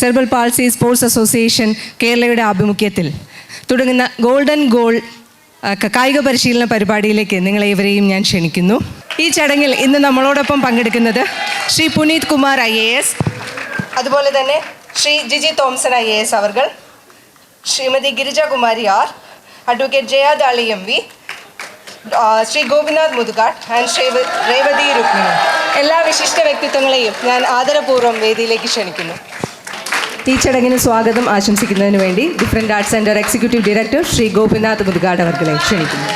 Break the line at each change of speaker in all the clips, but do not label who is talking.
Cerebral palsy sports association കേരളയുടെ ആഭിമുഖ്യത്തിൽ തുടങ്ങുന്ന ഗോൾഡൻ ഗോൾ കായിക പരിശീലന പരിപാടിയിലേക്ക് നിങ്ങളേവരെയും ഞാൻ ക്ഷണിക്കുന്നു. ഈ ചടങ്ങിൽ ഇന്ന് നമ്മളോടൊപ്പം പങ്കെടുക്കുന്നത് Shri Puneet Kumar I A S അതുപോലെ തന്നെ Shri Jiji Thomson I A S അവർകൾ Shrimati Girijakumari R advocate Jayadali M V Shri Gopinath Muthukad and Shri Revathi Rukmini. എല്ലാ വിശിഷ്ട വ്യക്തിത്വങ്ങളെയും ഞാൻ ആദരപൂർവം വേദിയിലേക്ക് ക്ഷണിക്കുന്നു. ചടങ്ങിന് സ്വാഗതം ആശംസിക്കുന്നതിന് വേണ്ടി different arts centre executive director Shri Gopinath Muthukad അവർകളെ ക്ഷണിക്കുന്നു.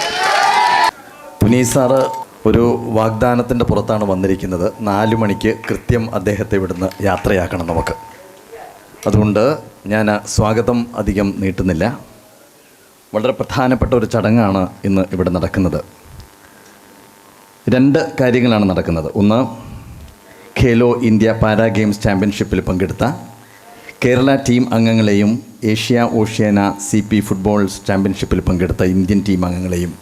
പുനീത് സാറ് ഒരു വാഗ്ദാനത്തിന്റെ പുറത്താണ് വന്നിരിക്കുന്നത്. നാലു മണിക്ക് കൃത്യം അദ്ദേഹത്തെ ഇവിടുന്ന് യാത്രയാക്കണം നമുക്ക്. അതുകൊണ്ട് ഞാൻ സ്വാഗതം അധികം നീട്ടുന്നില്ല. വളരെ പ്രധാനപ്പെട്ട ഒരു ചടങ്ങാണ് ഇന്ന് ഇവിടെ നടക്കുന്നത്. രണ്ട് കാര്യങ്ങളാണ് നടക്കുന്നത്. ഒന്ന് ഖേലോ ഇന്ത്യ പാരാ ഗെയിംസ് ചാമ്പ്യൻഷിപ്പിൽ പങ്കെടുത്ത കേരള ടീം അംഗങ്ങളെയും Asia Oceania C P football ചാമ്പ്യൻഷിപ്പിൽ പങ്കെടുത്ത ഇന്ത്യൻ ടീം അംഗങ്ങളെയും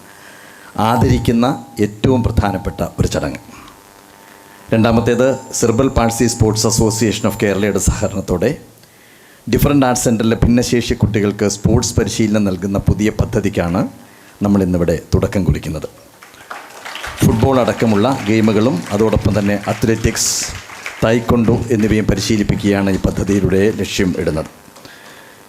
ആദരിക്കുന്ന ഏറ്റവും പ്രധാനപ്പെട്ട ഒരു ചടങ്ങ്. രണ്ടാമത്തേത് cerebral palsy sports association of കേരളയുടെ സഹകരണത്തോടെ ഡിഫറെന്റ് ആർട്സ് സെന്ററിലെ ഭിന്നശേഷി കുട്ടികൾക്ക് സ്പോർട്സ് പരിശീലനം നൽകുന്ന പുതിയ പദ്ധതിക്കാണ് നമ്മൾ ഇന്നിവിടെ തുടക്കം കുറിക്കുന്നത്. ഫുട്ബോൾ അടക്കമുള്ള ഗെയിമുകളും അതോടൊപ്പം തന്നെ അത്ലറ്റിക്സ് തൈക്കൊണ്ടു എന്നിവയും പരിശീലിപ്പിക്കുകയാണ് ഈ പദ്ധതിയിലൂടെ ലക്ഷ്യം ഇടുന്നത്.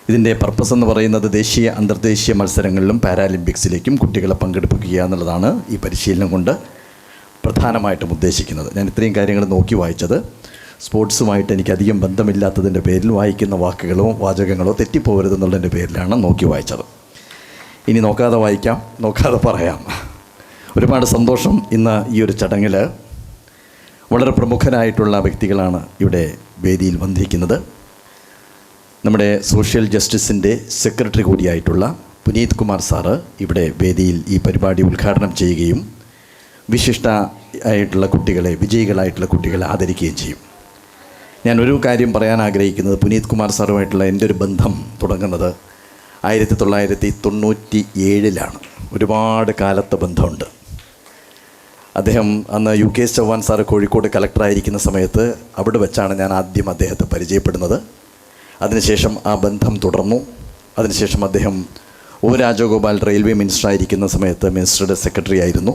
ഇതിന്റെ പർപ്പസ് എന്ന് പറയുന്നത് ദേശീയ അന്തർദേശീയ മത്സരങ്ങളിലും പാരാലിമ്പിക്സിലേക്കും കുട്ടികളെ പങ്കെടുപ്പിക്കുക എന്നുള്ളതാണ് ഈ പരിശീലനം കൊണ്ട് പ്രധാനമായിട്ടും ഉദ്ദേശിക്കുന്നത്. ഞാൻ ഇത്രയും കാര്യങ്ങൾ നോക്കി വായിച്ചത്. സ്പോർട്സുമായിട്ട് എനിക്ക് അധികം ബന്ധമില്ലാത്തതിന്റെ പേരിൽ വായിക്കുന്ന വാക്കുകളോ വാചകങ്ങളോ തെറ്റിപ്പോകരുതെന്നുള്ളതിന്റെ പേരിലാണ് നോക്കി വായിച്ചത്. ഇനി നോക്കാതെ വായിക്കാം നോക്കാതെ പറയാം. ഒരുപാട് സന്തോഷം ഇന്ന് ഈ ഒരു ചടങ്ങിൽ വളരെ പ്രമുഖനായിട്ടുള്ള വ്യക്തികളാണ് ഇവിടെ വേദിയിൽ വന്നിരിക്കുന്നത്. നമ്മുടെ സോഷ്യൽ ജസ്റ്റിസിന്റെ സെക്രട്ടറി കൂടിയായിട്ടുള്ള പുനീത് കുമാർ സാറ് ഇവിടെ വേദിയിൽ ഈ പരിപാടി ഉദ്ഘാടനം ചെയ്യുകയും വിശിഷ്ട ആയിട്ടുള്ള കുട്ടികളെ വിജയികളായിട്ടുള്ള കുട്ടികളെ ആദരിക്കുകയും ചെയ്യും. ഞാൻ ഒരു കാര്യം പറയാൻ ആഗ്രഹിക്കുന്നത് പുനീത് കുമാർ സാറുമായിട്ടുള്ള എന്റെ ഒരു ബന്ധം തുടങ്ങുന്നത് ആയിരത്തി തൊള്ളായിരത്തി തൊണ്ണൂറ്റി ഏഴിലാണ് ഒരുപാട് കാലത്തെ ബന്ധമുണ്ട്. അദ്ദേഹം അന്ന് U K Chauhan sir Kozhikode കലക്ടറായിരിക്കുന്ന സമയത്ത് അവിടെ വെച്ചാണ് ഞാൻ ആദ്യം അദ്ദേഹത്തെ പരിചയപ്പെടുന്നത്. അതിനുശേഷം ആ ബന്ധം തുടർന്നു. അതിനുശേഷം അദ്ദേഹം ഒ രാജഗോപാൽ റെയിൽവേ മിനിസ്റ്ററായിരിക്കുന്ന സമയത്ത് മിനിസ്റ്ററുടെ സെക്രട്ടറി ആയിരുന്നു.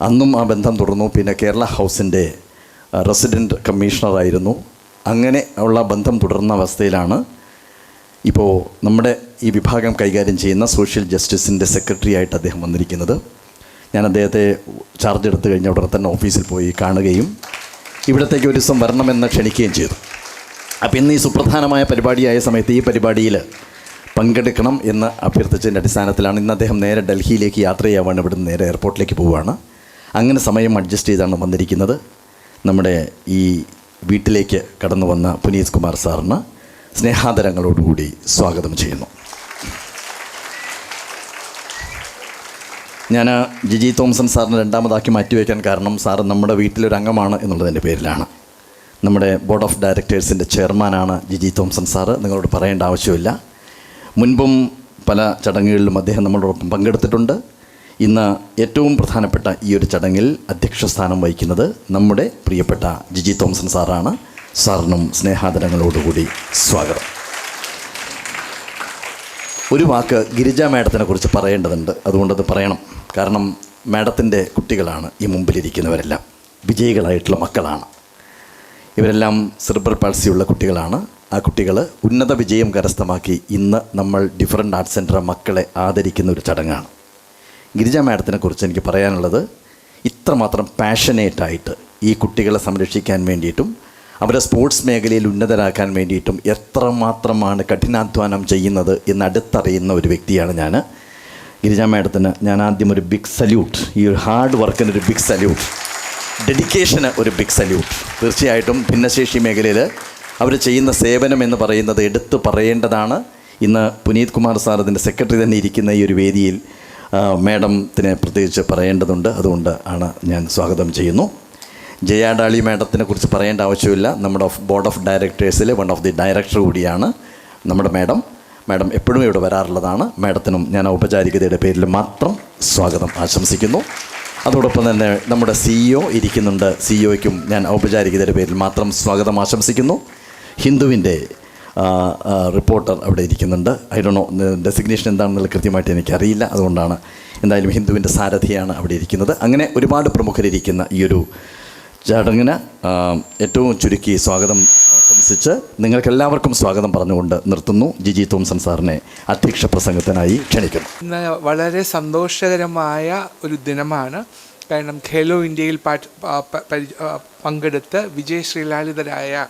അന്നും ആ ബന്ധം തുടർന്നു. പിന്നെ കേരള ഹൗസിന്റെ റെസിഡന്റ് കമ്മീഷണറായിരുന്നു അങ്ങനെ ഉള്ള ബന്ധം തുടർന്ന അവസ്ഥയിലാണ് ഇപ്പോൾ നമ്മുടെ ഈ വിഭാഗം കൈകാര്യം ചെയ്യുന്ന സോഷ്യൽ ജസ്റ്റിസിന്റെ സെക്രട്ടറി ആയിട്ട് അദ്ദേഹം വന്നിരിക്കുന്നത്. ഞാൻ അദ്ദേഹത്തെ ചാർജ് എടുത്തു കഴിഞ്ഞ ഉടനെ തന്നെ ഓഫീസിൽ പോയി കാണുകയും ഇവിടത്തേക്ക് ഒരു ദിവസം വരണമെന്ന് ക്ഷണിക്കുകയും ചെയ്തു. അപ്പോൾ ഇന്ന് ഈ സുപ്രധാനമായ പരിപാടിയായ സമയത്ത് ഈ പരിപാടിയിൽ പങ്കെടുക്കണം എന്ന് അഭ്യർത്ഥിച്ചതിന്റെ അടിസ്ഥാനത്തിലാണ് ഇന്ന് അദ്ദേഹം നേരെ ഡൽഹിയിലേക്ക് യാത്ര ചെയ്യാവാണ് ഇവിടുന്ന് നേരെ എയർപോർട്ടിലേക്ക് പോവുകയാണ്. അങ്ങനെ സമയം അഡ്ജസ്റ്റ് ചെയ്താണ് വന്നിരിക്കുന്നത്. നമ്മുടെ ഈ വീട്ടിലേക്ക് കടന്നു വന്ന പുനീത് കുമാർ സാറിന് സ്നേഹാദരങ്ങളോടുകൂടി സ്വാഗതം ചെയ്യുന്നു. ഞാൻ ജിജി തോംസൺ സാറിന് രണ്ടാമതാക്കി മാറ്റിവെക്കാൻ കാരണം സാർ നമ്മുടെ വീട്ടിലൊരു അംഗമാണ് എന്നുള്ളതിന്റെ പേരിലാണ്. നമ്മുടെ ബോർഡ് ഓഫ് ഡയറക്ടേഴ്സിന്റെ ചെയർമാനാണ് ജിജി തോംസൺ സാറ്. നിങ്ങളോട് പറയേണ്ട ആവശ്യമില്ല. മുൻപും പല ചടങ്ങുകളിലും അദ്ദേഹം നമ്മളോടൊപ്പം പങ്കെടുത്തിട്ടുണ്ട്. ഇന്ന് ഏറ്റവും പ്രധാനപ്പെട്ട ഈ ഒരു ചടങ്ങിൽ അധ്യക്ഷ സ്ഥാനം വഹിക്കുന്നത് നമ്മുടെ പ്രിയപ്പെട്ട ജിജി തോംസൺ സാറാണ്. സാറിനും സ്നേഹാദരങ്ങളോടുകൂടി സ്വാഗതം. ഒരു വാക്ക് ഗിരിജ മാഡത്തിനെ കുറിച്ച് പറയേണ്ടതുണ്ട്. അതുകൊണ്ടത് പറയണം. കാരണം മാഡത്തിന്റെ കുട്ടികളാണ് ഈ മുമ്പിലിരിക്കുന്നവരെല്ലാം. വിജയികളായിട്ടുള്ള മക്കളാണ്. ഇവരെല്ലാം സെർബർ പാൾസിയുള്ള കുട്ടികളാണ്. ആ കുട്ടികൾ ഉന്നത വിജയം കരസ്ഥമാക്കി ഇന്ന് നമ്മൾ ഡിഫറന്റ് ആർട്സ് സെന്റർ മക്കളെ ആദരിക്കുന്ന ഒരു ചടങ്ങാണ്. ഗിരിജ മാഡത്തിനെ കുറിച്ച് എനിക്ക് പറയാനുള്ളത് ഇത്രമാത്രം പാഷനേറ്റായിട്ട് ഈ കുട്ടികളെ സംരക്ഷിക്കാൻ വേണ്ടിയിട്ടും അവരെ സ്പോർട്സ് മേഖലയിൽ ഉന്നതരാക്കാൻ വേണ്ടിയിട്ടും എത്രമാത്രമാണ് കഠിനാധ്വാനം ചെയ്യുന്നത് എന്ന് അടുത്തറിയുന്ന ഒരു വ്യക്തിയാണ് ഞാൻ ഗിരിജ മാഡത്തിന് ഞാൻ ആദ്യം ഒരു ബിഗ് സല്യൂട്ട് ഈ ഒരു ഹാർഡ് വർക്കിന് ഒരു ബിഗ് സല്യൂട്ട് ഡെഡിക്കേഷന് ഒരു ബിഗ് സല്യൂട്ട് തീർച്ചയായിട്ടും ഭിന്നശേഷി മേഖലയിൽ അവർ ചെയ്യുന്ന സേവനം എന്ന് പറയുന്നത് എടുത്തു പറയേണ്ടതാണ്. ഇന്ന് പുനീത് കുമാർ സാർ അതിന്റെ സെക്രട്ടറി തന്നെ ഇരിക്കുന്ന ഈ ഒരു വേദിയിൽ മേഡത്തിനെ പ്രത്യേകിച്ച് പറയേണ്ടതുണ്ട്. അതുകൊണ്ട് ആണ് ഞാൻ സ്വാഗതം ചെയ്യുന്നു. ജയാഡാളി മാഡത്തിനെ കുറിച്ച് പറയേണ്ട ആവശ്യമില്ല. നമ്മുടെ ബോർഡ് ഓഫ് ഡയറക്ടേഴ്സിൽ വൺ ഓഫ് ദി ഡയറക്ടർ കൂടിയാണ് നമ്മുടെ മാഡം. മാഡം എപ്പോഴും ഇവിടെ വരാറുള്ളതാണ്. മാഡത്തിനും ഞാൻ ഔപചാരികതയുടെ പേരിൽ മാത്രം സ്വാഗതം ആശംസിക്കുന്നു. അതോടൊപ്പം തന്നെ നമ്മുടെ സിഇഒ ഇരിക്കുന്നുണ്ട്. സിഇഒയ്ക്കും ഞാൻ ഔപചാരികതയുടെ പേരിൽ മാത്രം സ്വാഗതം ആശംസിക്കുന്നു. ഹിന്ദുവിന്റെ റിപ്പോർട്ടർ അവിടെ ഇരിക്കുന്നുണ്ട്. ഐ ഡോ നോ ഡെസിഗ്നേഷൻ എന്താണെന്നുള്ള കൃത്യമായിട്ട് എനിക്കറിയില്ല. അതുകൊണ്ടാണ് എന്തായാലും ഹിന്ദുവിന്റെ സാരഥിയാണ് അവിടെ ഇരിക്കുന്നത്. അങ്ങനെ ഒരുപാട് പ്രമുഖരിരിക്കുന്ന ഈ ഒരു ചടങ്ങിന് ഏറ്റവും ചുരുക്കി സ്വാഗതം ആശംസിച്ച് നിങ്ങൾക്കെല്ലാവർക്കും സ്വാഗതം പറഞ്ഞുകൊണ്ട് നിർത്തുന്നു. ജിജി തോംസൺ സാറിനെ അധ്യക്ഷ പ്രസംഗത്തിനായി ക്ഷണിക്കുന്നു.
ഇന്ന് വളരെ സന്തോഷകരമായ ഒരു ദിനമാണ്. കാരണം ഖേലോ ഇന്ത്യയിൽ പങ്കെടുത്ത് വിജയ് ശ്രീലാലിതരായ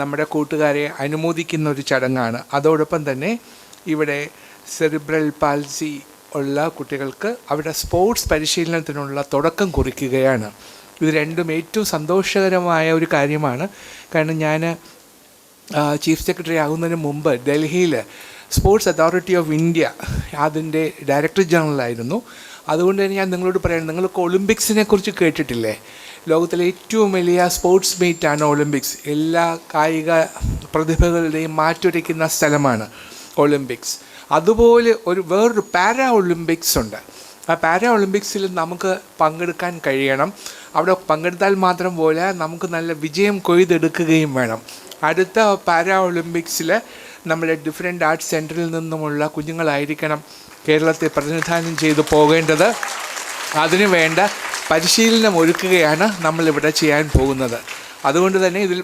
നമ്മുടെ കൂട്ടുകാരെ അനുമോദിക്കുന്ന ഒരു ചടങ്ങാണ്. അതോടൊപ്പം തന്നെ ഇവിടെ സെറിബ്രൽ പാൽസി ഉള്ള കുട്ടികൾക്ക് അവിടെ സ്പോർട്സ് പരിശീലനത്തിനുള്ള തുടക്കം കുറിക്കുകയാണ്. ഇത് രണ്ടും ഏറ്റവും സന്തോഷകരമായ ഒരു കാര്യമാണ്. കാരണം ഞാൻ ചീഫ് സെക്രട്ടറി ആകുന്നതിന് മുമ്പ് ഡൽഹിയിൽ സ്പോർട്സ് അതോറിറ്റി ഓഫ് ഇന്ത്യ അതിന്റെ ഡയറക്ടർ ജനറലായിരുന്നു അതുകൊണ്ട് തന്നെ ഞാൻ നിങ്ങളോട് പറയാം നിങ്ങൾക്ക് ഒളിമ്പിക്സിനെ കുറിച്ച് കേട്ടിട്ടില്ലേ? ലോകത്തിലെ ഏറ്റവും വലിയ സ്പോർട്സ് മീറ്റാണ് ഒളിമ്പിക്സ്. എല്ലാ കായിക പ്രതിഭകളുടെയും മാറ്റുരയ്ക്കുന്ന സ്ഥലമാണ് ഒളിമ്പിക്സ്. അതുപോലെ ഒരു വേറൊരു പാരാ ഒളിമ്പിക്സ് ഉണ്ട്. ആ പാരാ ഒളിമ്പിക്സിൽ നമുക്ക് പങ്കെടുക്കാൻ കഴിയണം. അവിടെ പങ്കെടുത്താൽ മാത്രം പോലെ നമുക്ക് നല്ല വിജയം കൊയ്തെടുക്കുകയും വേണം. അടുത്ത പാരാ ഒളിമ്പിക്സിൽ നമ്മുടെ ഡിഫറെന്റ് ആർട്സ് സെന്ററിൽ നിന്നുമുള്ള കുഞ്ഞുങ്ങളായിരിക്കണം കേരളത്തെ പ്രതിനിധാനം ചെയ്തു പോകേണ്ടത്. അതിനു വേണ്ട പരിശീലനം ഒരുക്കുകയാണ് നമ്മളിവിടെ ചെയ്യാൻ പോകുന്നത്. അതുകൊണ്ട് തന്നെ ഇതിൽ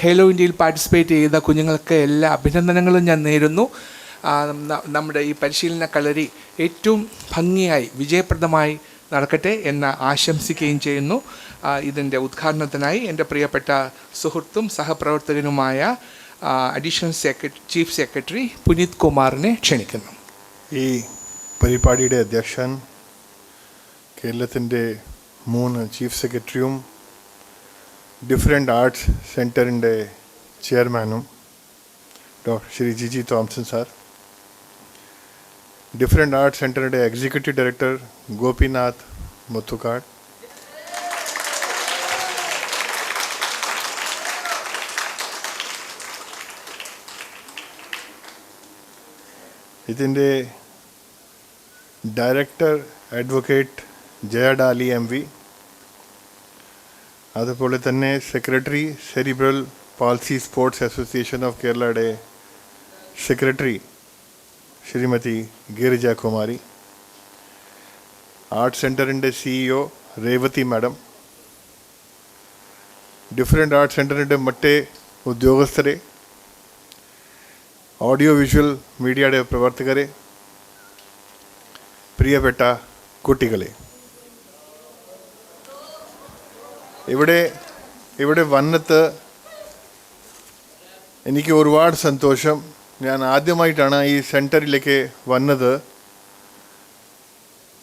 ഖേലോ ഇന്ത്യയിൽ പാർട്ടിസിപ്പേറ്റ് ചെയ്ത കുഞ്ഞുങ്ങൾക്ക് എല്ലാ അഭിനന്ദനങ്ങളും ഞാൻ നേരുന്നു. നമ്മുടെ ഈ പരിശീലന കളരി ഏറ്റവും ഭംഗിയായി വിജയപ്രദമായി നടക്കട്ടെ എന്ന് ആശംസിക്കുകയും ചെയ്യുന്നു. ഇതിന്റെ ഉദ്ഘാടനത്തിനായി എന്റെ പ്രിയപ്പെട്ട സുഹൃത്തും സഹപ്രവർത്തകനുമായ additional secretary chief secretary Puneet കുമാറിനെ ക്ഷണിക്കുന്നു.
ഈ പരിപാടിയുടെ അധ്യക്ഷൻ കേരളത്തിന്റെ മൂന്ന് ചീഫ് സെക്രട്ടറിയും ഡിഫറെന്റ് ആർട്സ് സെന്ററിന്റെ ചെയർമാനും doctor Shri Jiji Thomson sir different arts സെന്ററിന്റെ എക്സിക്യൂട്ടീവ് ഡയറക്ടർ ഗോപിനാഥ് മുത്തുക്കാട് ഇതിന്റെ director advocate Jayadali M V അതുപോലെ തന്നെ secretary cerebral palsy sports association of കേരളയുടെ സെക്രട്ടറി ശ്രീമതി ഗിരിജ കുമാരി ആർട്ട് സെന്ററിന്റെ CEO Revathi madam different art സെന്ററിന്റെ മറ്റേ ഉദ്യോഗസ്ഥരെ ഓഡിയോ വിഷ്വൽ മീഡിയയുടെ പ്രവർത്തകരെ പ്രിയപ്പെട്ട കുട്ടികളെ. ഇവിടെ ഇവിടെ വന്നിട്ട് എനിക്ക് ഒരുപാട് സന്തോഷം. ഞാൻ ആദ്യമായിട്ടാണ് ഈ സെന്ററിലേക്ക് വന്നത്.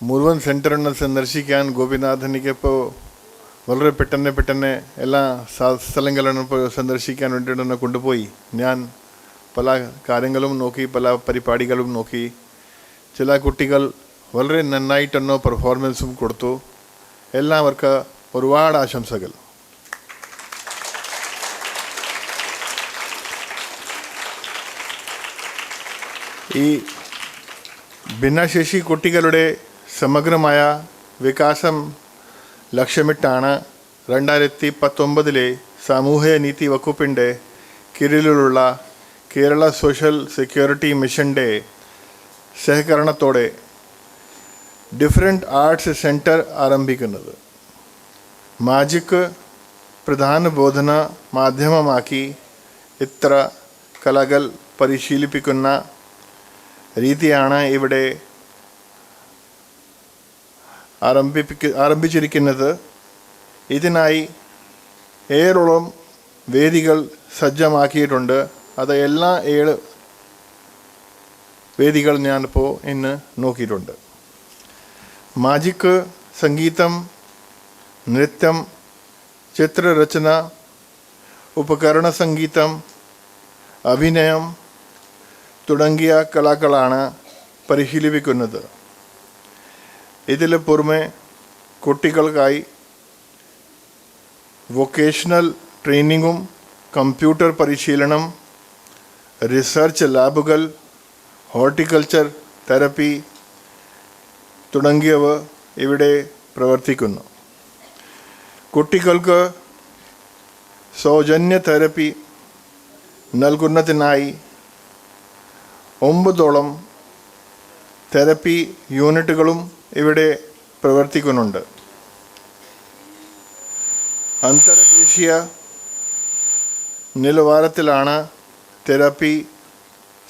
മുഴുവൻ സെന്ററിനെ സന്ദർശിക്കാൻ ഗോപിനാഥനിക്കിപ്പോൾ വളരെ പെട്ടെന്ന് പെട്ടെന്ന് എല്ലാ സ്ഥ- സ്ഥലങ്ങളും ഇപ്പോൾ സന്ദർശിക്കാൻ വേണ്ടിയിട്ട് എന്നെ കൊണ്ടുപോയി. ഞാൻ പല കാര്യങ്ങളും നോക്കി പല പരിപാടികളും നോക്കി. ചില കുട്ടികൾ വളരെ നന്നായിട്ടെന്നോ പെർഫോമൻസും കൊടുത്തു. എല്ലാവർക്കും ഒരുപാട് ആശംസകൾ. ഈ ഭിന്നശേഷി കുട്ടികളുടെ സമഗ്രമായ വികാസം ലക്ഷ്യമിട്ടാണ് രണ്ടായിരത്തി പത്തൊമ്പതിലെ സാമൂഹ്യ നീതി വകുപ്പിന്റെ കീഴിലുള്ള കേരള സോഷ്യൽ സെക്യൂരിറ്റി മിഷന്റെ സഹകരണത്തോടെ ഡിഫറെന്റ് ആർട്സ് സെന്റർ ആരംഭിക്കുന്നത്. മാജിക്ക് പ്രധാന ബോധന മാധ്യമമാക്കി ഇത്ര കലകൾ പരിശീലിപ്പിക്കുന്ന രീതിയാണ് ഇവിടെ ആരംഭിപ്പിക്ക ആരംഭിച്ചിരിക്കുന്നത്. ഇതിനായി ഏഴോളം വേദികൾ സജ്ജമാക്കിയിട്ടുണ്ട്. അത് എല്ലാ ഏഴ് വേദികൾ ഞാനിപ്പോൾ ഇന്ന് നോക്കിയിട്ടുണ്ട്. മാജിക്ക് സംഗീതം നൃത്തം ചിത്രരചന ഉപകരണ സംഗീതം അഭിനയം തുടങ്ങിയ കലകളാണ് പരിശീലിപ്പിക്കുന്നത്. ഇതിൽ പുറമെ കുട്ടികൾക്കായി വൊക്കേഷണൽ ട്രെയിനിങ്ങും കമ്പ്യൂട്ടർ പരിശീലനം റിസർച്ച് ലാബുകൾ ഹോർട്ടിക്കൾച്ചർ തെറപ്പി തുടങ്ങിയവ ഇവിടെ പ്രവർത്തിക്കുന്നു. കുട്ടികൾക്ക് സൗജന്യ തെറപ്പി നൽകുന്നതിനായി ഒമ്പതോളം തെറപ്പി യൂണിറ്റുകളും ഇവിടെ പ്രവർത്തിക്കുന്നുണ്ട്. അന്തർദേശീയ നിലവാരത്തിലാണ് തെറാപ്പി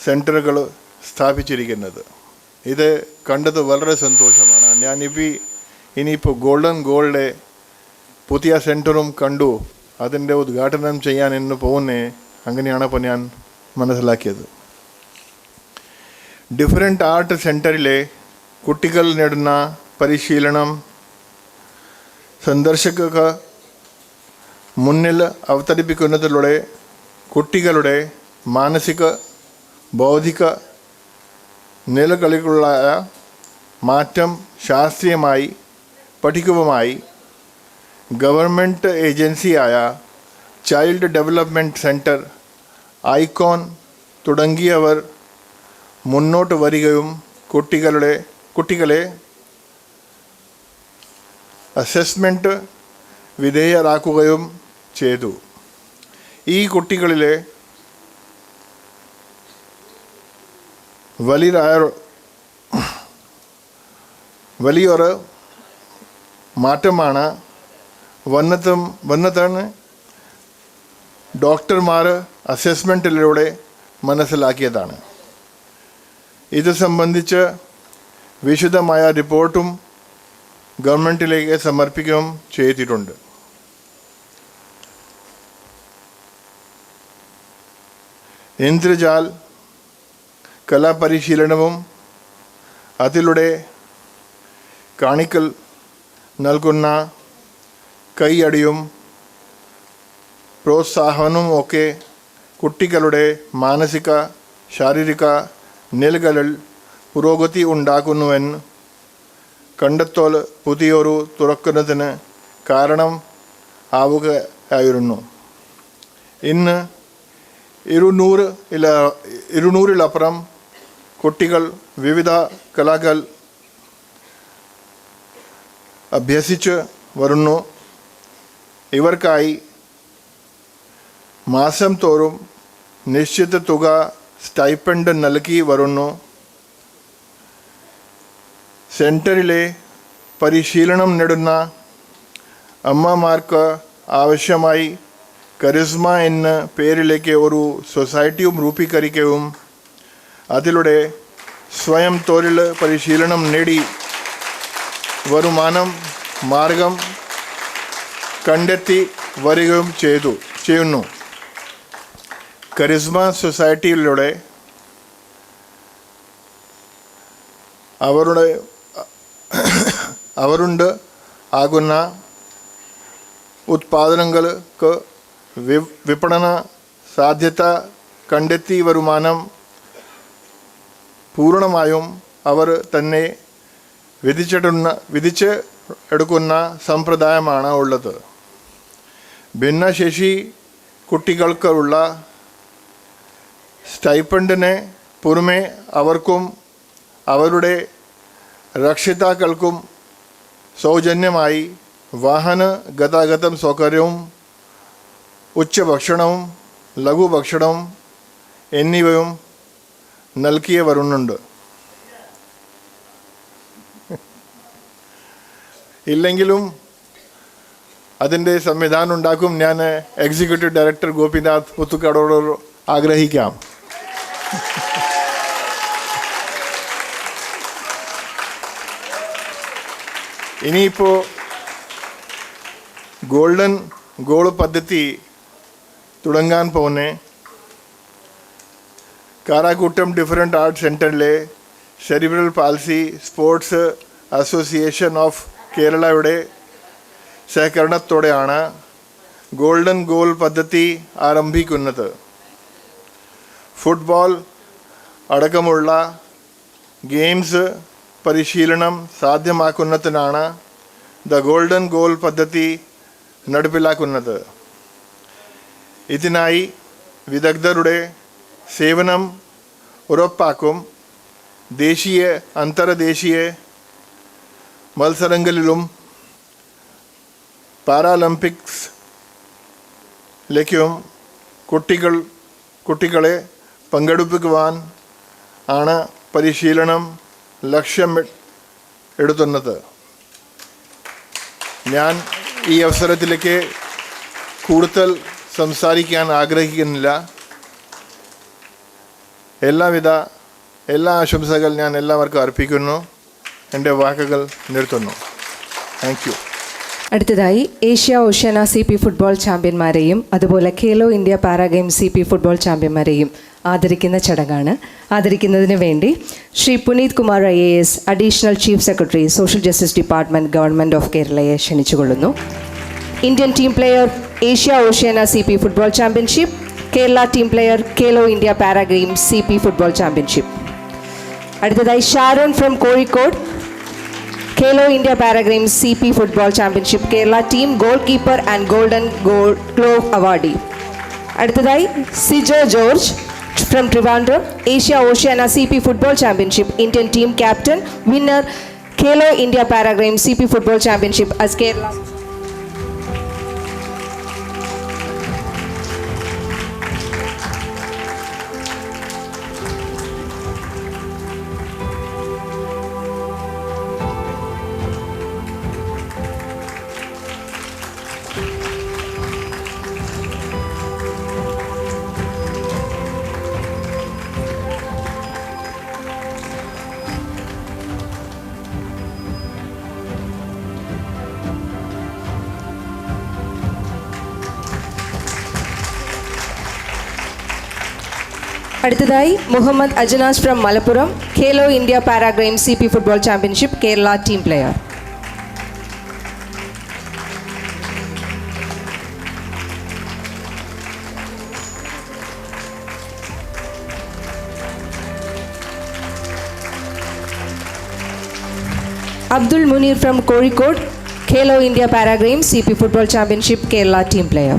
സെന്ററുകൾ സ്ഥാപിച്ചിരിക്കുന്നത്. ഇത് കണ്ടത് വളരെ സന്തോഷമാണ്. ഞാനിപ്പോൾ ഇനിയിപ്പോൾ ഗോൾഡൻ ഗോൾഡ് പുതിയ സെന്ററും കണ്ടു. അതിന്റെ ഉദ്ഘാടനം ചെയ്യാൻ ഇന്ന് പോകുന്നേ അങ്ങനെയാണ് ഇപ്പോൾ ഞാൻ മനസ്സിലാക്കിയത്. ഡിഫറെന്റ് ആർട്ട് സെന്ററിലെ കുട്ടികൾ നേടുന്ന പരിശീലനം സന്ദർശകർക്ക് മുന്നിൽ അവതരിപ്പിക്കുന്നതിലൂടെ കുട്ടികളുടെ മാനസിക ബൗദ്ധിക നിലകളിലുള്ള മാറ്റം ശാസ്ത്രീയമായി പഠിക്കുവുമായി ഗവൺമെന്റ് ഏജൻസിയായ ചൈൽഡ് ഡെവലപ്മെന്റ് സെന്റർ ഐക്കോൺ തുടങ്ങിയവർ മുന്നോട്ട് വരികയും കുട്ടികളുടെ കുട്ടികളെ അസസ്മെന്റ് വിധേയരാക്കുകയും ചെയ്തു. ഈ കുട്ടികളിലെ വലിയ വലിയൊരു മാറ്റമാണ് വന്നതും വന്നതാണ് ഡോക്ടർമാർ അസസ്മെന്റിലൂടെ മനസ്സിലാക്കിയതാണ്. ഇത് സംബന്ധിച്ച് വിശദമായ റിപ്പോർട്ടും ഗവൺമെന്റിലേക്ക് സമർപ്പിക്കുകയും ചെയ്തിട്ടുണ്ട്. ഇന്ദ്രജാൽ കലാപരിശീലനവും അതിലൂടെ കാണിക്കൽ നൽകുന്ന കൈയടിയും പ്രോത്സാഹനവും ഒക്കെ കുട്ടികളുടെ മാനസിക ശാരീരിക നിലകളിൽ പുരോഗതി ഉണ്ടാക്കുന്നുവെന്ന് കണ്ടെത്തൽ പുതിയൊരു തുറക്കുന്നതിന് കാരണം ആവുകയായിരുന്നു ഇന്ന് ഇരുന്നൂറ് ഇല ഇരുന്നൂറിലപ്പുറം കുട്ടികൾ വിവിധ കലകൾ അഭ്യസിച്ച് വരുന്നു. ഇവർക്കായി മാസം തോറും നിശ്ചിത തുക സ്റ്റൈപ്പൻഡ് നൽകി വരുന്നു. സെന്ററിലെ പരിശീലനം നേടുന്ന അമ്മമാർക്ക് ആവശ്യമായി കരിസ്മ എന്ന പേരിലേക്ക് ഒരു സൊസൈറ്റിയും രൂപീകരിക്കുകയും അതിലൂടെ സ്വയം തൊഴിൽ പരിശീലനം നേടി. വരുമാനം മാർഗം കണ്ടെത്തി വരികയും ചെയ്തു ചെയ്യുന്നു. കരിസ്മ സൊസൈറ്റിയിലൂടെ അവരുടെ അവരുണ്ട് ആകുന്ന ഉത്പാദനങ്ങൾക്ക് വിപണന സാധ്യത കണ്ടെത്തി വരുമാനം പൂർണമായും അവർ തന്നെ വിധിച്ചിടുന്ന വിധിച്ച് എടുക്കുന്ന സമ്പ്രദായമാണ് ഉള്ളത്. ഭിന്നശേഷി കുട്ടികൾക്കുള്ള സ്റ്റൈപ്പൻഡിന് പുറമെ അവർക്കും അവരുടെ രക്ഷിതാക്കൾക്കും സൗജന്യമായി വാഹന ഗതാഗതം സൗകര്യവും ഉച്ചഭക്ഷണവും ലഘുഭക്ഷണവും എന്നിവയും നൽകിയ ഇല്ലെങ്കിലും അതിന്റെ സംവിധാനം ഉണ്ടാക്കും. ഞാൻ എക്സിക്യൂട്ടീവ് ഡയറക്ടർ ഗോപിനാഥ് പുത്തുക്കാടോട് ആഗ്രഹിക്കാം. ഇനിയിപ്പോൾ ഗോൾഡൻ ഗോൾ പദ്ധതി തുടങ്ങാൻ പോകുന്നേ കാരാക്കൂട്ടം ഡിഫറെന്റ് ആർട്ട് സെന്ററിലെ cerebral palsy sports association of കേരളയുടെ സഹകരണത്തോടെയാണ് ഗോൾഡൻ ഗോൾ പദ്ധതി ആരംഭിക്കുന്നത്. ഫുട്ബോൾ അടക്കമുള്ള ഗെയിംസ് പരിശീലനം സാധ്യമാക്കുന്നതിനാണ് ദ ഗോൾഡൻ ഗോൾ പദ്ധതി നടപ്പിലാക്കുന്നത്. ഇതിനായി വിദഗ്ധരുടെ സേവനം ഉറപ്പാക്കും. ദേശീയ അന്തർദേശീയ മത്സരങ്ങളിലും പാരാലിമ്പിക്സിലേക്കും കുട്ടികൾ കുട്ടികളെ പങ്കെടുപ്പിക്കുവാൻ ആണ് പരിശീലനം ലക്ഷ്യം എടുത്തുന്നത്. ഞാൻ ഈ അവസരത്തിലേക്ക് കൂടുതൽ സംസാരിക്കാൻ ആഗ്രഹിക്കുന്നില്ല. എല്ലാവിധ എല്ലാ ആശംസകൾ ഞാൻ എല്ലാവർക്കും അർപ്പിക്കുന്നു. എന്റെ വാക്കുകൾ നിർത്തുന്നു. താങ്ക് യു
അടുത്തതായി Asia Oceania C P football ചാമ്പ്യന്മാരെയും അതുപോലെ Khelo India para games C P football ചാമ്പ്യന്മാരെയും ആദരിക്കുന്ന ചടങ്ങാണ്. ആദരിക്കുന്നതിന് വേണ്ടി Shri Puneet Kumar I A S additional chief secretary social justice department government of കേരളയെ ക്ഷണിച്ചുകൊള്ളുന്നു. Indian team player Asia Oceania C P football championship Kerala team player Khelo India para games C P football championship. അടുത്തതായി Sharon from Kozhikode Khelo India para games C P football championship Kerala team goal keeper and golden goal glove awardee. അടുത്തതായി Sijo George from Trivandrum Asia Oceania C P football championship Indian team captain winner Khelo India para game C P football championship അടുത്തതായി Muhammad Ajanas from Malappuram Khelo India para game C P football championship Kerala team player Abdul Muneer from Kozhikode Khelo India para game C P football championship Kerala team player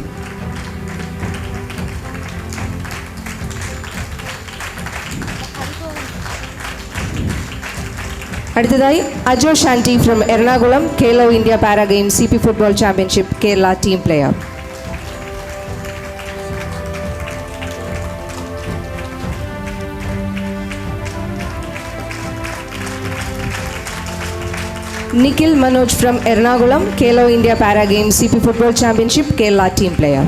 അടുത്തതായി Ajo Shanti from Ernakulam Khelo India para game C P football championship Kerala team player Nikhil Manoj from Ernakulam Khelo India para game C P football championship Kerala team player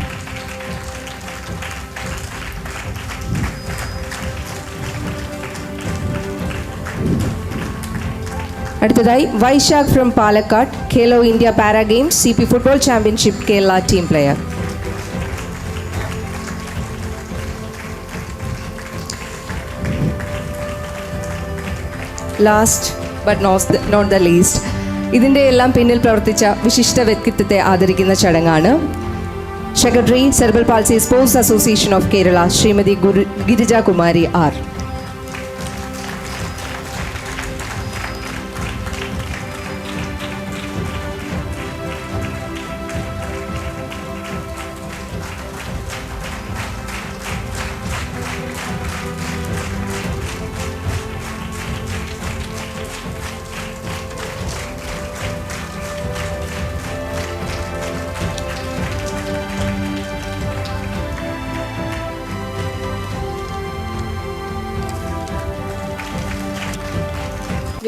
അടുത്തതായി Vaishakh from Palakkad Khelo India para games C P football championship Kerala team player. Last but nose not the least ഇതിന്റെ എല്ലാം പിന്നിൽ പ്രവർത്തിച്ച വിശിഷ്ട വ്യക്തിത്വത്തെ ആദരിക്കുന്ന ചടങ്ങാണ് secretary cerebral palsy sports association of Kerala Shrimati Guru Girija Kumari R.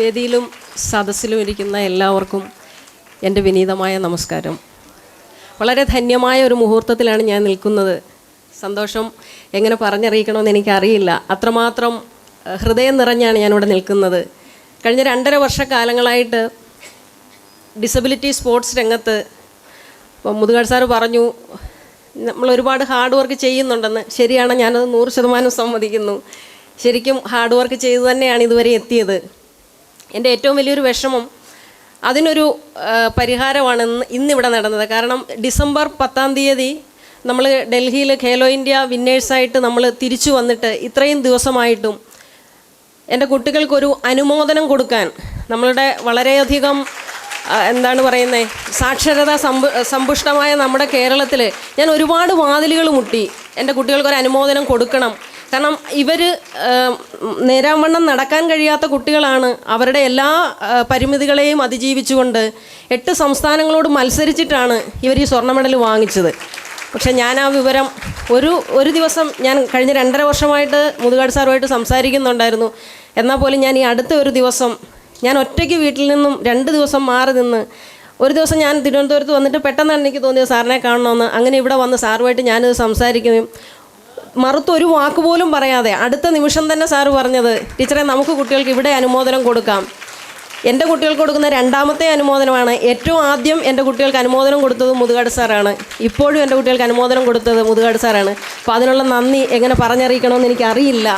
വേദിയിലും സദസ്സിലും ഇരിക്കുന്ന എല്ലാവർക്കും എന്റെ വിനീതമായ നമസ്കാരം. വളരെ ധന്യമായ ഒരു മുഹൂർത്തത്തിലാണ് ഞാൻ നിൽക്കുന്നത്. സന്തോഷം എങ്ങനെ പറഞ്ഞറിയിക്കണമെന്ന് എനിക്കറിയില്ല. അത്രമാത്രം ഹൃദയം നിറഞ്ഞാണ് ഞാനിവിടെ നിൽക്കുന്നത്. കഴിഞ്ഞ രണ്ടര വർഷക്കാലങ്ങളായിട്ട് ഡിസബിലിറ്റി സ്പോർട്സ് രംഗത്ത് ഇപ്പം മുതുകാട് സാറ് പറഞ്ഞു നമ്മൾ ഒരുപാട് ഹാർഡ് വർക്ക് ചെയ്യുന്നുണ്ടെന്ന്. ശരിയാണ് ഞാനത് നൂറ് ശതമാനം സമ്മതിക്കുന്നു. ശരിക്കും ഹാർഡ് വർക്ക് ചെയ്തു തന്നെയാണ് ഇതുവരെ എത്തിയത്. എന്റെ ഏറ്റവും വലിയൊരു വിഷമം അതിനൊരു പരിഹാരമാണ് ഇന്ന് ഇന്നിവിടെ നടന്നത്. കാരണം ഡിസംബർ പത്താം തീയതി നമ്മൾ ഡൽഹിയിൽ ഖേലോ ഇന്ത്യ വിന്നേഴ്സായിട്ട് നമ്മൾ തിരിച്ചു വന്നിട്ട് ഇത്രയും ദിവസമായിട്ടും എന്റെ കുട്ടികൾക്കൊരു അനുമോദനം കൊടുക്കാൻ നമ്മളുടെ വളരെയധികം എന്താണ് പറയുന്നത് സാക്ഷരത സമ്പു സമ്പുഷ്ടമായ നമ്മുടെ കേരളത്തിൽ ഞാൻ ഒരുപാട് വാതിലുകൾ മുട്ടി എന്റെ കുട്ടികൾക്കൊരു അനുമോദനം കൊടുക്കണം. കാരണം ഇവർ നേരാവണ്ണം നടക്കാൻ കഴിയാത്ത കുട്ടികളാണ്. അവരുടെ എല്ലാ പരിമിതികളെയും അതിജീവിച്ചുകൊണ്ട് എട്ട് സംസ്ഥാനങ്ങളോട് മത്സരിച്ചിട്ടാണ് ഇവർ ഈ സ്വർണ മെഡൽ വാങ്ങിച്ചത്. പക്ഷെ ഞാൻ ആ വിവരം ഒരു ഒരു ദിവസം ഞാൻ കഴിഞ്ഞ രണ്ടര വർഷമായിട്ട് മുതുകാട് സാറുമായിട്ട് സംസാരിക്കുന്നുണ്ടായിരുന്നു. എന്നാൽ പോലും ഞാൻ ഈ അടുത്ത ഒരു ദിവസം ഞാൻ ഒറ്റയ്ക്ക് വീട്ടിൽ നിന്നും രണ്ട് ദിവസം മാറി നിന്ന് ഒരു ദിവസം ഞാൻ തിരുവനന്തപുരത്ത് വന്നിട്ട് പെട്ടെന്നാണ് എനിക്ക് തോന്നിയത് സാറിനെ കാണണമെന്ന്. അങ്ങനെ ഇവിടെ വന്ന് സാറുമായിട്ട് ഞാനിത് സംസാരിക്കുകയും മറുത്തൊരു വാക്ക് പോലും പറയാതെ അടുത്ത നിമിഷം തന്നെ സാറ് പറഞ്ഞത് ടീച്ചറെ നമുക്ക് കുട്ടികൾക്ക് ഇവിടെ അനുമോദനം കൊടുക്കാം. എന്റെ കുട്ടികൾക്ക് കൊടുക്കുന്ന രണ്ടാമത്തെ അനുമോദനമാണ്. ഏറ്റവും ആദ്യം എന്റെ കുട്ടികൾക്ക് അനുമോദനം കൊടുത്തത് മുതുകാട് സാറാണ്. ഇപ്പോഴും എന്റെ കുട്ടികൾക്ക് അനുമോദനം കൊടുത്തത് മുതുകാട് സാറാണ്. അപ്പോൾ അതിനുള്ള നന്ദി എങ്ങനെ പറഞ്ഞറിയിക്കണമെന്ന് എനിക്കറിയില്ല.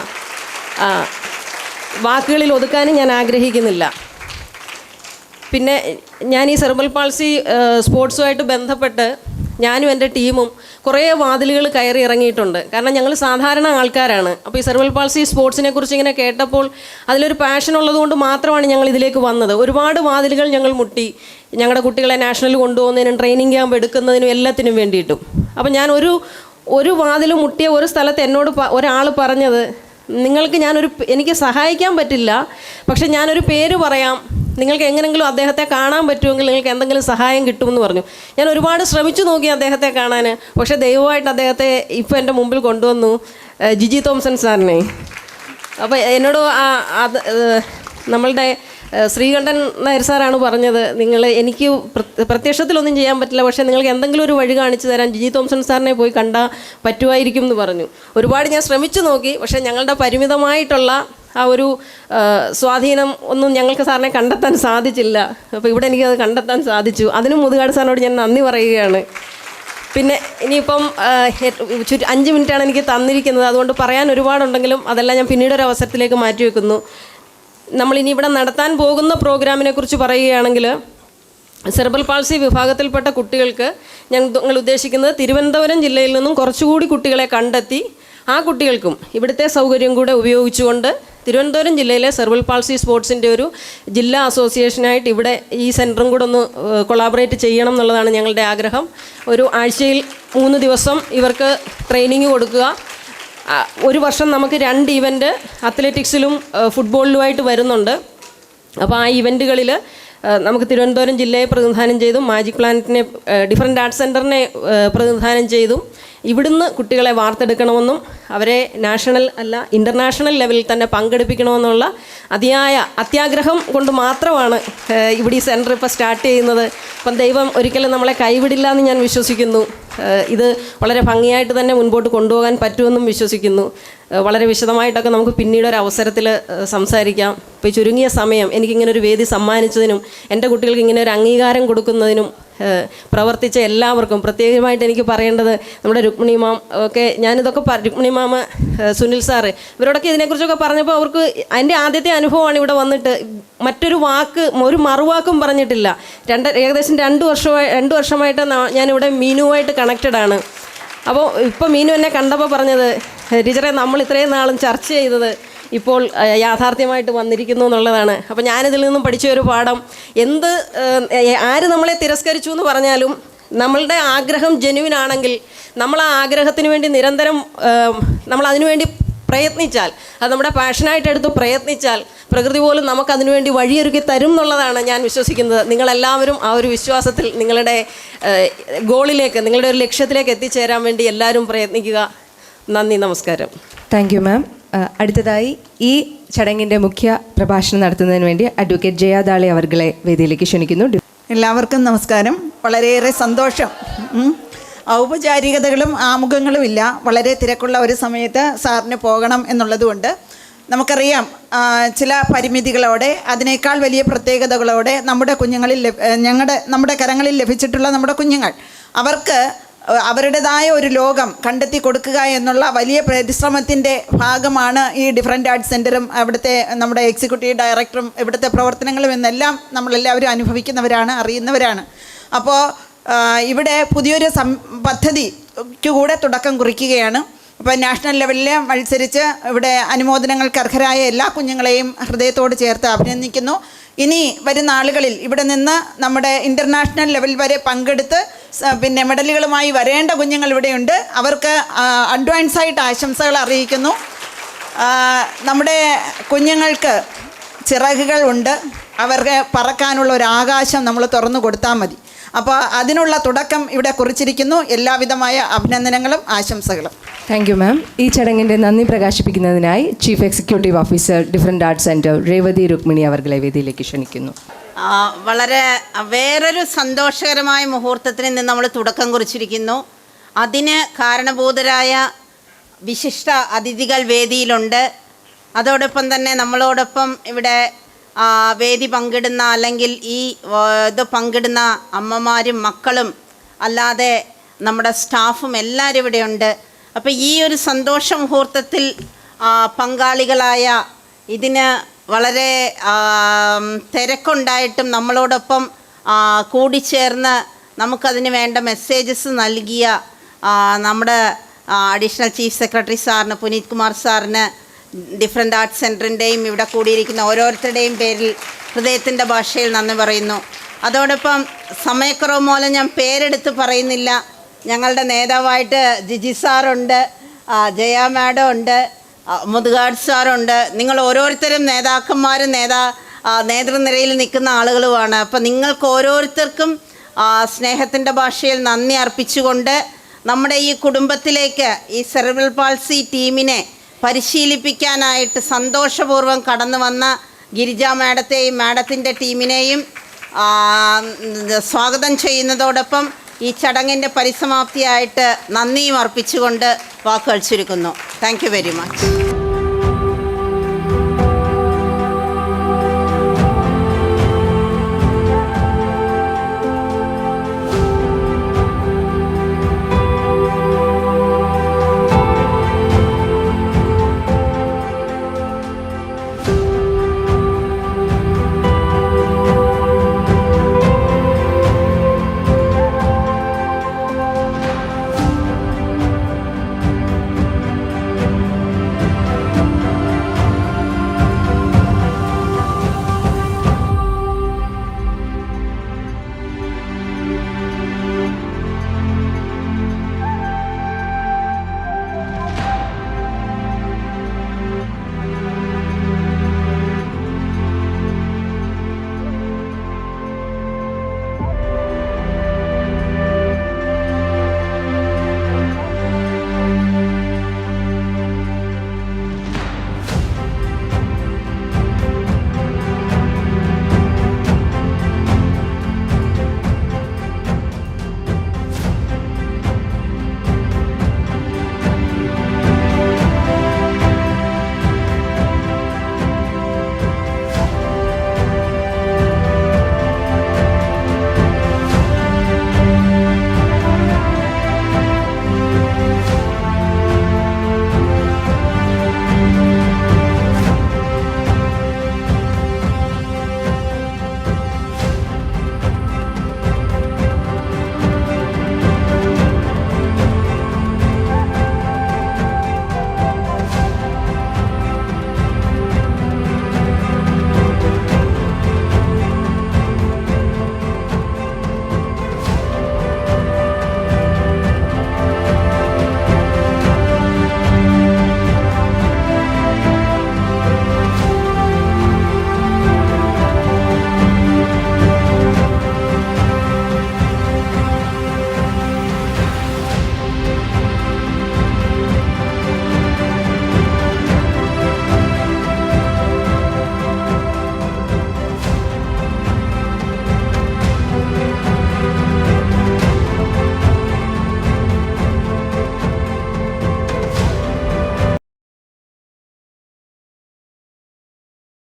വാക്കുകളിൽ ഒതുക്കാനും ഞാൻ ആഗ്രഹിക്കുന്നില്ല. പിന്നെ ഞാൻ ഈ സെർബൽ പാൾസി സ്പോർട്സുമായിട്ട് ബന്ധപ്പെട്ട് ഞാനും എന്റെ ടീമും കുറേ വാതിലുകൾ കയറി ഇറങ്ങിയിട്ടുണ്ട്. കാരണം ഞങ്ങൾ സാധാരണ ആൾക്കാരാണ്. അപ്പോൾ ഈ സെർബൽ പാൾസി സ്പോർട്സിനെ കുറിച്ച് ഇങ്ങനെ കേട്ടപ്പോൾ അതിലൊരു പാഷൻ ഉള്ളതുകൊണ്ട് മാത്രമാണ് ഞങ്ങൾ ഇതിലേക്ക് വന്നത്. ഒരുപാട് വാതിലുകൾ ഞങ്ങൾ മുട്ടി. ഞങ്ങളുടെ കുട്ടികളെ നാഷണൽ കൊണ്ടുപോകുന്നതിനും ട്രെയിനിങ് ക്യാമ്പ് എടുക്കുന്നതിനും എല്ലാത്തിനും വേണ്ടിയിട്ടും. അപ്പോൾ ഞാൻ ഒരു ഒരു വാതിൽ മുട്ടിയ ഒരു സ്ഥലത്ത് എന്നോട് ഒരാൾ പറഞ്ഞത് നിങ്ങൾക്ക് ഞാനൊരു എനിക്ക് സഹായിക്കാൻ പറ്റില്ല പക്ഷെ ഞാനൊരു പേര് പറയാം. നിങ്ങൾക്ക് എങ്ങനെങ്കിലും അദ്ദേഹത്തെ കാണാൻ പറ്റുമെങ്കിൽ നിങ്ങൾക്ക് എന്തെങ്കിലും സഹായം കിട്ടുമെന്ന് പറഞ്ഞു. ഞാൻ ഒരുപാട് ശ്രമിച്ചു നോക്കി അദ്ദേഹത്തെ കാണാൻ പക്ഷേ ദൈവമായിട്ട് അദ്ദേഹത്തെ ഇപ്പോൾ എന്റെ മുമ്പിൽ കൊണ്ടുവന്നു ജിജി തോംസൺ സാറിനെ. അപ്പോൾ എന്നോട് അത് നമ്മളുടെ ശ്രീകണ്ഠൻ നായർ സാറാണ് പറഞ്ഞത് നിങ്ങൾ എനിക്ക് പ്ര- പ്രത്യക്ഷത്തിലൊന്നും ചെയ്യാൻ പറ്റില്ല പക്ഷേ നിങ്ങൾക്ക് എന്തെങ്കിലും ഒരു വഴി കാണിച്ചു തരാൻ ജിജി തോംസൺ സാറിനെ പോയി കണ്ടാൽ പറ്റുമായിരിക്കും എന്ന് പറഞ്ഞു. ഒരുപാട് ഞാൻ ശ്രമിച്ചു നോക്കി പക്ഷേ ഞങ്ങളുടെ പരിമിതമായിട്ടുള്ള ആ ഒരു സ്വാധീനം ഒന്നും ഞങ്ങൾക്ക് സാറിനെ കണ്ടെത്താൻ സാധിച്ചില്ല. അപ്പോൾ ഇവിടെ എനിക്കത് കണ്ടെത്താൻ സാധിച്ചു. അതിനും മുതുകാട് സാറിനോട് ഞാൻ നന്ദി പറയുകയാണ്. പിന്നെ ഇനിയിപ്പം അഞ്ച് മിനിറ്റാണ് എനിക്ക് തന്നിരിക്കുന്നത്. അതുകൊണ്ട് പറയാൻ ഒരുപാടുണ്ടെങ്കിലും അതെല്ലാം ഞാൻ പിന്നീട് ഒരു അവസരത്തിലേക്ക് മാറ്റി വെക്കുന്നു. നമ്മളിനി ഇവിടെ നടത്താൻ പോകുന്ന പ്രോഗ്രാമിനെ കുറിച്ച് പറയുകയാണെങ്കിൽ സെർബൽ പാൾസി വിഭാഗത്തിൽപ്പെട്ട കുട്ടികൾക്ക് ഞങ്ങൾ ഉദ്ദേശിക്കുന്നത് തിരുവനന്തപുരം ജില്ലയിൽ നിന്നും കുറച്ചുകൂടി കുട്ടികളെ കണ്ടെത്തി ആ കുട്ടികൾക്കും ഇവിടുത്തെ സൗകര്യം കൂടെ ഉപയോഗിച്ചുകൊണ്ട് തിരുവനന്തപുരം ജില്ലയിലെ സെർവൽ പാൾസി സ്പോർട്സിന്റെ ഒരു ജില്ലാ അസോസിയേഷനായിട്ട് ഇവിടെ ഈ സെന്ററും കൂടെ ഒന്ന് കൊളാബറേറ്റ് ചെയ്യണം എന്നുള്ളതാണ് ഞങ്ങളുടെ ആഗ്രഹം. ഒരു ആഴ്ചയിൽ മൂന്ന് ദിവസം ഇവർക്ക് ട്രെയിനിങ് കൊടുക്കുക. ഒരു വർഷം നമുക്ക് രണ്ട് ഇവന്റ് അത്ലറ്റിക്സിലും ഫുട്ബോളിലുമായിട്ട് വരുന്നുണ്ട്. അപ്പോൾ ആ ഇവന്റുകളിൽ നമുക്ക് തിരുവനന്തപുരം ജില്ലയെ പ്രതിനിധാനം ചെയ്തും മാജിക് പ്ലാനറ്റിനെ ഡിഫറെന്റ് ആർട്സ് സെന്ററിനെ പ്രതിനിധാനം ചെയ്തും ഇവിടുന്ന് കുട്ടികളെ വാർത്തെടുക്കണമെന്നും അവരെ നാഷണൽ അല്ല ഇന്റർനാഷണൽ ലെവലിൽ തന്നെ പങ്കെടുപ്പിക്കണമെന്നുള്ള അതിയായ അത്യാഗ്രഹം കൊണ്ട് മാത്രമാണ് ഇവിടെ ഈ സെന്റർ ഇപ്പോൾ സ്റ്റാർട്ട് ചെയ്യുന്നത്. അപ്പം ദൈവം ഒരിക്കലും നമ്മളെ കൈവിടില്ല എന്ന് ഞാൻ വിശ്വസിക്കുന്നു. ഇത് വളരെ ഭംഗിയായിട്ട് തന്നെ മുൻപോട്ട് കൊണ്ടുപോകാൻ പറ്റുമെന്നും വിശ്വസിക്കുന്നു. വളരെ വിശദമായിട്ടൊക്കെ നമുക്ക് പിന്നീട് ഒരു അവസരത്തിൽ സംസാരിക്കാം. ഇപ്പോൾ ചുരുങ്ങിയ സമയം എനിക്കിങ്ങനെ ഒരു വേദി സമ്മാനിച്ചതിനും എന്റെ കുട്ടികൾക്ക് ഇങ്ങനെ ഒരു അംഗീകാരം കൊടുക്കുന്നതിനും പ്രവർത്തിച്ച എല്ലാവർക്കും. പ്രത്യേകമായിട്ട് എനിക്ക് പറയേണ്ടത് നമ്മുടെ രുക്മിണി മാം ഒക്കെ ഞാനിതൊക്കെ രുക്മിണി മാമ സുനിൽ സാറ് ഇവരോടൊക്കെ ഇതിനെക്കുറിച്ചൊക്കെ പറഞ്ഞപ്പോൾ അവർക്ക് എന്റെ ആദ്യത്തെ അനുഭവമാണ് ഇവിടെ വന്നിട്ട്. മറ്റൊരു വാക്ക് ഒരു മറുവാക്കും പറഞ്ഞിട്ടില്ല. രണ്ട് ഏകദേശം രണ്ട് വർഷമായി രണ്ട് വർഷമായിട്ട് ഞാനിവിടെ മീനുവായിട്ട് കണക്റ്റഡ് ആണ്. അപ്പോൾ ഇപ്പോൾ മീനു എന്നെ കണ്ടപ്പോൾ പറഞ്ഞത് ടീച്ചറെ നമ്മൾ ഇത്രയും നാളും ചർച്ച ചെയ്തത് ഇപ്പോൾ യാഥാർത്ഥ്യമായിട്ട് വന്നിരിക്കുന്നു എന്നുള്ളതാണ്. അപ്പോൾ ഞാനിതിൽ നിന്നും പഠിച്ച ഒരു പാഠം. എന്ത് ആര് നമ്മളെ തിരസ്കരിച്ചു എന്ന് പറഞ്ഞാലും നമ്മളുടെ ആഗ്രഹം ജെനുവിൻ ആണെങ്കിൽ നമ്മൾ ആ ആഗ്രഹത്തിന് വേണ്ടി നിരന്തരം നമ്മൾ അതിനുവേണ്ടി പ്രയത്നിച്ചാൽ അത് നമ്മുടെ പാഷനായിട്ട് എടുത്ത് പ്രയത്നിച്ചാൽ പ്രകൃതി പോലും നമുക്ക് അതിനുവേണ്ടി വഴിയൊരുക്കി തരും എന്നുള്ളതാണ് ഞാൻ വിശ്വസിക്കുന്നത്. നിങ്ങളെല്ലാവരും ആ ഒരു വിശ്വാസത്തിൽ നിങ്ങളുടെ ഗോളിലേക്ക് നിങ്ങളുടെ ഒരു ലക്ഷ്യത്തിലേക്ക് എത്തിച്ചേരാൻ വേണ്ടി എല്ലാവരും പ്രയത്നിക്കുക. നന്ദി നമസ്കാരം.
താങ്ക് യു മാം അടുത്തതായി ഈ ചടങ്ങിന്റെ മുഖ്യ പ്രഭാഷണം നടത്തുന്നതിന് വേണ്ടി അഡ്വക്കേറ്റ് ജയാദാളി അവർകളെ വേദിയിലേക്ക് ക്ഷണിക്കുന്നു.
എല്ലാവർക്കും നമസ്കാരം. വളരെയേറെ സന്തോഷം. ഔപചാരികതകളും ആമുഖങ്ങളും ഇല്ല. വളരെ തിരക്കുള്ള ഒരു സമയത്ത് സാറിന് പോകണം എന്നുള്ളതുകൊണ്ട് നമുക്കറിയാം ചില പരിമിതികളോടെ അതിനേക്കാൾ വലിയ പ്രത്യേകതകളോടെ നമ്മുടെ കുഞ്ഞുങ്ങളിൽ ഞങ്ങളുടെ നമ്മുടെ കരങ്ങളിൽ ലഭിച്ചിട്ടുള്ള നമ്മുടെ കുഞ്ഞുങ്ങൾ. അവർക്ക് അവരുടേതായ ഒരു ലോകം കണ്ടെത്തി കൊടുക്കുക എന്നുള്ള വലിയ പരിശ്രമത്തിന്റെ ഭാഗമാണ് ഈ ഡിഫറെന്റ് ആർട്സ് സെന്ററും അവിടുത്തെ നമ്മുടെ എക്സിക്യൂട്ടീവ് ഡയറക്ടറും ഇവിടുത്തെ പ്രവർത്തനങ്ങളും എന്നെല്ലാം നമ്മളെല്ലാവരും അനുഭവിക്കുന്നവരാണ് അറിയുന്നവരാണ്. അപ്പോൾ ഇവിടെ പുതിയൊരു സം പദ്ധതിക്ക് കൂടെ തുടക്കം കുറിക്കുകയാണ്. അപ്പോൾ നാഷണൽ ലെവലിൽ മത്സരിച്ച് ഇവിടെ അനുമോദനങ്ങൾക്ക് അർഹരായ എല്ലാ കുഞ്ഞുങ്ങളെയും ഹൃദയത്തോട് ചേർത്ത് അഭിനന്ദിക്കുന്നു. ഇനി വരുന്ന ആളുകളിൽ ഇവിടെ നിന്ന് നമ്മുടെ ഇന്റർനാഷണൽ ലെവൽ വരെ പങ്കെടുത്ത് പിന്നെ മെഡലുകളുമായി വരേണ്ട കുഞ്ഞുങ്ങൾ ഇവിടെയുണ്ട്. അവർക്ക് അഡ്വാൻസ് ആയിട്ട് ആശംസകൾ അറിയിക്കുന്നു. നമ്മുടെ കുഞ്ഞുങ്ങൾക്ക് ചിറകുകൾ ഉണ്ട്. അവർക്ക് പറക്കാനുള്ള ഒരു ആകാശം നമ്മൾ തുറന്നു കൊടുത്താൽ മതി. അപ്പോൾ അതിനുള്ള തുടക്കം ഇവിടെ കുറിച്ചിരിക്കുന്നു. എല്ലാവിധമായ അഭിനന്ദനങ്ങളും ആശംസകളും.
താങ്ക് യു മാം ഈ ചടങ്ങിന്റെ നന്ദി പ്രകാശിപ്പിക്കുന്നതിനായി chief executive officer different arts centre Revathi Rukmini അവർകളെ വേദിയിലേക്ക് ക്ഷണിക്കുന്നു.
വളരെ വേറൊരു സന്തോഷകരമായ മുഹൂർത്തത്തിന് ഇന്ന് നമ്മൾ തുടക്കം കുറിച്ചിരിക്കുന്നു. അതിന് കാരണഭൂതരായ വിശിഷ്ട അതിഥികൾ വേദിയിലുണ്ട്. അതോടൊപ്പം തന്നെ നമ്മളോടൊപ്പം ഇവിടെ വേദി പങ്കിടുന്ന അല്ലെങ്കിൽ ഈ ഇത് പങ്കിടുന്ന അമ്മമാരും മക്കളും അല്ലാതെ നമ്മുടെ സ്റ്റാഫും എല്ലാവരും ഇവിടെയുണ്ട്. അപ്പോൾ ഈ ഒരു സന്തോഷ മുഹൂർത്തത്തിൽ പങ്കാളികളായ ഇതിന് വളരെ തിരക്കുണ്ടായിട്ടും നമ്മളോടൊപ്പം കൂടിച്ചേർന്ന് നമുക്കതിന് വേണ്ട മെസ്സേജസ് നൽകിയ നമ്മുടെ അഡീഷണൽ ചീഫ് സെക്രട്ടറി സാറിന് പുനീത് കുമാർ സാറിന് ഡിഫറെന്റ് ആർട്സ് സെന്ററിന്റെയും ഇവിടെ കൂടിയിരിക്കുന്ന ഓരോരുത്തരുടെയും പേരിൽ ഹൃദയത്തിന്റെ ഭാഷയിൽ നന്ദി പറയുന്നു. അതോടൊപ്പം സമയക്കുറവ് മൂലം ഞാൻ പേരെടുത്ത് പറയുന്നില്ല. ഞങ്ങളുടെ നേതാവായിട്ട് ജിജി സാറുണ്ട് ജയ മാഡം ഉണ്ട് മുതുകാട് സാറുണ്ട്. നിങ്ങൾ ഓരോരുത്തരും നേതാക്കന്മാരും നേതാ നേതൃനിരയിൽ നിൽക്കുന്ന ആളുകളുമാണ്. അപ്പം നിങ്ങൾക്ക് ഓരോരുത്തർക്കും സ്നേഹത്തിന്റെ ഭാഷയിൽ നന്ദി അർപ്പിച്ചുകൊണ്ട് നമ്മുടെ ഈ കുടുംബത്തിലേക്ക് ഈ സെറിബ്രൽ പാൾസി ടീമിനെ പരിശീലിപ്പിക്കാനായിട്ട് സന്തോഷപൂർവം കടന്നു വന്ന ഗിരിജ മാഡത്തെയും മാഡത്തിന്റെ ടീമിനെയും സ്വാഗതം ചെയ്യുന്നതോടൊപ്പം ഈ ചടങ്ങിന്റെ പരിസമാപ്തിയായിട്ട് നന്ദിയും അർപ്പിച്ചുകൊണ്ട് വാക്കുകൾ ചുരുക്കുന്നു. Thank very much